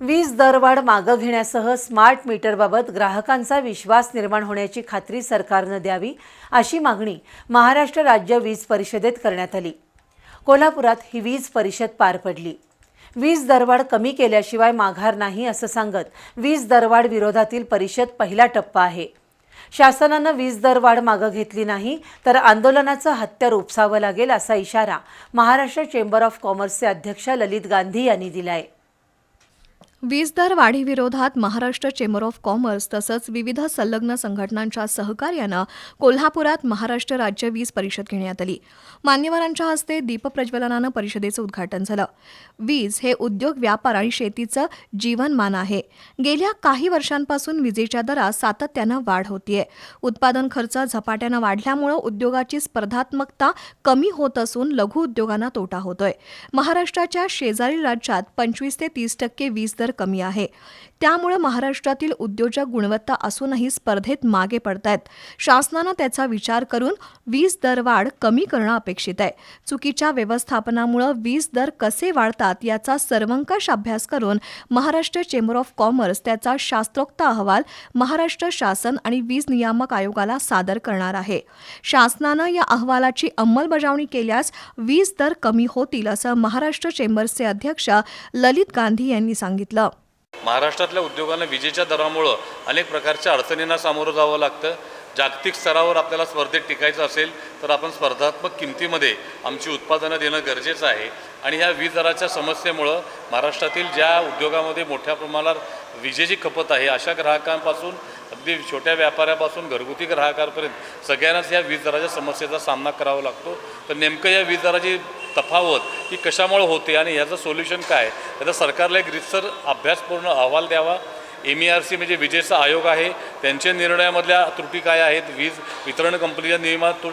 वीज दरवाढ मागं घेण्यासह स्मार्ट मीटरबाबत ग्राहकांचा विश्वास निर्माण होण्याची खात्री सरकारनं द्यावी अशी मागणी महाराष्ट्र राज्य वीज परिषदेत करण्यात आली. कोल्हापुरात ही वीज परिषद पार पडली. वीज दरवाढ कमी केल्याशिवाय माघार नाही असं सांगत वीज दरवाढ विरोधातील परिषद पहिला टप्पा आहे. शासनानं वीज दरवाढ मागं घेतली नाही तर आंदोलनाचं हत्यार उपसावं लागेल असा इशारा महाराष्ट्र चेंबर ऑफ कॉमर्सचे अध्यक्ष ललित गांधी यांनी दिलाय. वीज दर वाढीविरोधात महाराष्ट्र चेंबर ऑफ कॉमर्स तसंच विविध संलग्न संघटनांच्या सहकार्यानं कोल्हापुरात महाराष्ट्र राज्य वीज परिषद घेण्यात आली. मान्यवरांच्या हस्ते दीपप्रज्वलनानं परिषदेचं उद्घाटन झालं. वीज हे उद्योग व्यापार आणि शेतीचं जीवनमान आहे. गेल्या काही वर्षांपासून विजेच्या दरात सातत्यानं वाढ होतीये. उत्पादन खर्च झपाट्यानं वाढल्यामुळं उद्योगाची स्पर्धात्मकता कमी होत असून लघु उद्योगांना तोटा होतोय. महाराष्ट्राच्या शेजारील राज्यात पंचवीस ते तीस टक्के वीज दर कमी आहे. त्यामुळे महाराष्ट्रातील उद्योजक गुणवत्ता असूनही स्पर्धेत मागे पडतायत. शासनानं त्याचा विचार करून वीज दरवाढ कमी करणं अपेक्षित आहे. चुकीच्या व्यवस्थापनामुळे वीज दर कसे वाढतात याचा सर्वंकष अभ्यास करून महाराष्ट्र चेंबर ऑफ कॉमर्स त्याचा शास्त्रोक्त अहवाल महाराष्ट्र शासन आणि वीज नियामक आयोगाला सादर करणार आहे. शासनानं या अहवालाची अंमलबजावणी केल्यास वीज दर कमी होतील असं महाराष्ट्र चेंबर्सचे अध्यक्ष ललित गांधी यांनी सांगितलं. महाराष्ट्रातल्या उद्योगांना विजेच्या दरामुळं अनेक प्रकारच्या अडचणींना सामोरं जावं लागतं. जागतिक स्तरावर आपल्याला स्पर्धेत टिकायचं असेल तर आपण स्पर्धात्मक किमतीमध्ये आमची उत्पादनं देणं गरजेचं आहे. आणि ह्या वीज दराच्या समस्येमुळं महाराष्ट्रातील ज्या उद्योगामध्ये मोठ्या प्रमाणात विजेची खपत आहे अशा ग्राहकांपासून अगदी छोट्या व्यापाऱ्यापासून घरगुती ग्राहकांपर्यंत सगळ्यांनाच या वीज दराच्या समस्येचा सामना करावा लागतो. तर नेमकं या वीज दराची तफावत ही कशामुळे होते आणि याचं सोल्युशन काय? याचा सरकारला एक रितसर अभ्यासपूर्ण अहवाल द्यावा. एम ई आर सी म्हणजे विजेचा आयोग आहे. त्यांच्या निर्णयामधल्या त्रुटी काय आहेत? वीज वितरण कंपनीच्या नियमात तु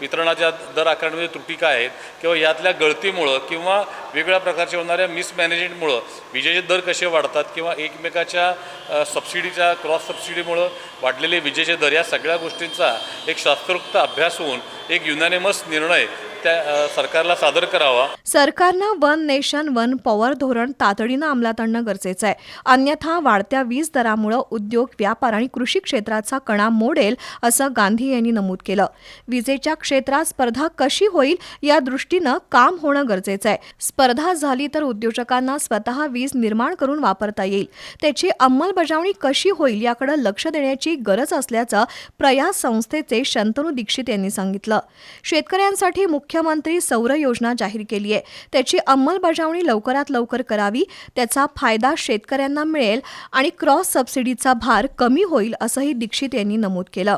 वितरणाच्या दर आकारणीमध्ये त्रुटी काय आहेत? किंवा यातल्या गळतीमुळं किंवा वेगळ्या प्रकारच्या होणाऱ्या मिसमॅनेजमेंटमुळं विजेचे दर कसे वाढतात? किंवा एकमेकाच्या सबसिडीच्या क्रॉस सबसिडीमुळं वाढलेले विजेचे दर या सगळ्या गोष्टींचा एक शास्त्रोक्त अभ्यास होऊन एक युनानिमस निर्णय त्या सरकारला सादर करावा. सरकारनं वन नेशन वन पॉवर धोरण तातडीनं अंमलात आणणं गरजेचं आहे. अन्यथा वाढत्या वीज दरामुळं उद्योग व्यापार आणि कृषी क्षेत्राचा कणा मोडेल असं गांधी यांनी नमूद केलं. विजेच्या क्षेत्रात स्पर्धा कशी होईल या दृष्टीनं काम होणं गरजेचं आहे. स्पर्धा झाली तर उद्योजकांना स्वतः वीज निर्माण करून वापरता येईल. त्याची अंमलबजावणी कशी होईल याकडे लक्ष देण्याची गरज असल्याचं प्रयास संस्थेचे शंतनू दीक्षित यांनी सांगितलं. शेतकऱ्यांसाठी मुख्य मुख्यमंत्री सौर योजना जाहीर केली आहे. त्याची अंमलबजावणी लवकरात लवकर करावी त्याचा फायदा शेतकऱ्यांना मिळेल आणि क्रॉस सबसिडीचा भार कमी होईल असंही दीक्षित यांनी नमूद केलं.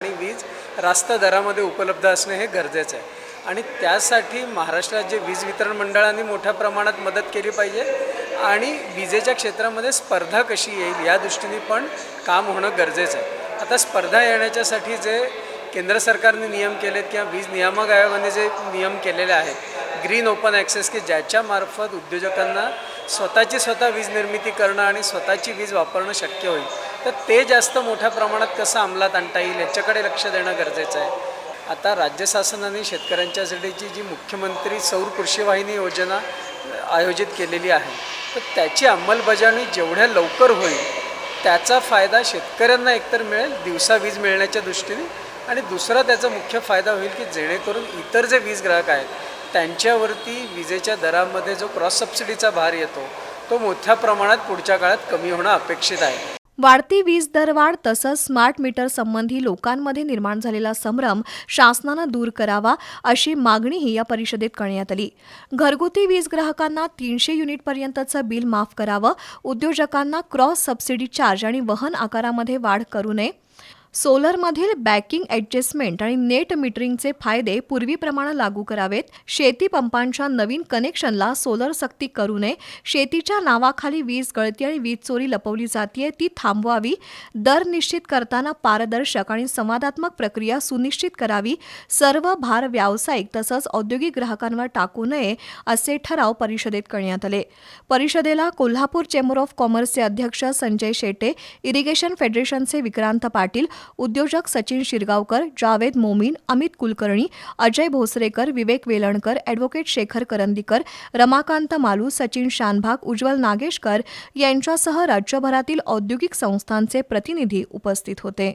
आणि वीज रास्त दरामध्ये उपलब्ध असणे हे गरजेचं आहे. आणि त्यासाठी महाराष्ट्र राज्य वीज वितरण मंडळाने मोठ्या प्रमाणात मदत केली पाहिजे आणि विजेच्या क्षेत्रामध्ये स्पर्धा कशी येईल या दृष्टीने पण काम होणं गरजेचं आहे. आता स्पर्धा येण्याच्यासाठी जे केंद्र सरकारने नियम केलेत किंवा वीज नियामक आयोगाने जे नियम केलेले आहेत ग्रीन ओपन ॲक्सेस की ज्याच्यामार्फत उद्योजकांना स्वतःची स्वतः वीज निर्मिती करणं आणि स्वतःची वीज वापरणं शक्य होईल. तर ते जास्त मोठ्या प्रमाणात कसं अंमलात आणता येईल याच्याकडे लक्ष देणं गरजेचं आहे. आता राज्य शासनाने शेतकऱ्यांच्यासाठीची जी मुख्यमंत्री सौर कृषी वाहिनी योजना आयोजित केलेली आहे तर त्याची अंमलबजावणी जेवढ्या लवकर होईल त्याचा फायदा शेतकऱ्यांना एकतर मिळेल दिवसा वीज मिळण्याच्या दृष्टीने आणि दुसरा त्याचा मुख्य फायदा होईल की जेणेकरून इतर जे वीज ग्राहक आहेत त्यांच्यावरती विजेच्या दरामध्ये जो क्रॉस सबसिडीचा भार येतो तो मोठ्या प्रमाणात पुढच्या काळात कमी होणं अपेक्षित आहे. वाढती वीज दरवाढ तसंच स्मार्ट मीटर संबंधी लोकांमध्ये निर्माण झालेला संभ्रम शासनानं दूर करावा अशी मागणीही या परिषदेत करण्यात आली. घरगुती वीज ग्राहकांना तीनशे युनिटपर्यंतचं बिल माफ करावं उद्योजकांना क्रॉस सबसिडी चार्ज आणि वहन आकारामध्ये वाढ करू नये. सोलरमधील बॅकिंग ॲडजस्टमेंट आणि नेट मीटरिंगचे फायदे पूर्वीप्रमाणे लागू करावेत. शेती पंपांच्या नवीन कनेक्शनला सोलर सक्ती करू नये. शेतीच्या नावाखाली वीज गळती आणि वीज चोरी लपवली जातीये ती थांबवावी. दर निश्चित करताना पारदर्शक आणि संवादात्मक प्रक्रिया सुनिश्चित करावी. सर्व भार व्यावसायिक तसंच औद्योगिक ग्राहकांवर टाकू नये असे ठराव परिषदेत करण्यात आले. परिषदेला कोल्हापूर चेंबर ऑफ कॉमर्सचे अध्यक्ष संजय शेटे इरिगेशन फेडरेशनचे विक्रांत पाटील उद्योजक सचिन शिरगावकर जावेद मोमीन अमित कुलकर्णी अजय भोसरेकर विवेक वेलणकर ॲडव्होकेट शेखर करंदीकर रमाकांत मालू सचिन शानभाग उज्ज्वल नागेशकर यांच्यासह राज्यभरातील औद्योगिक संस्थांचे प्रतिनिधी उपस्थित होते.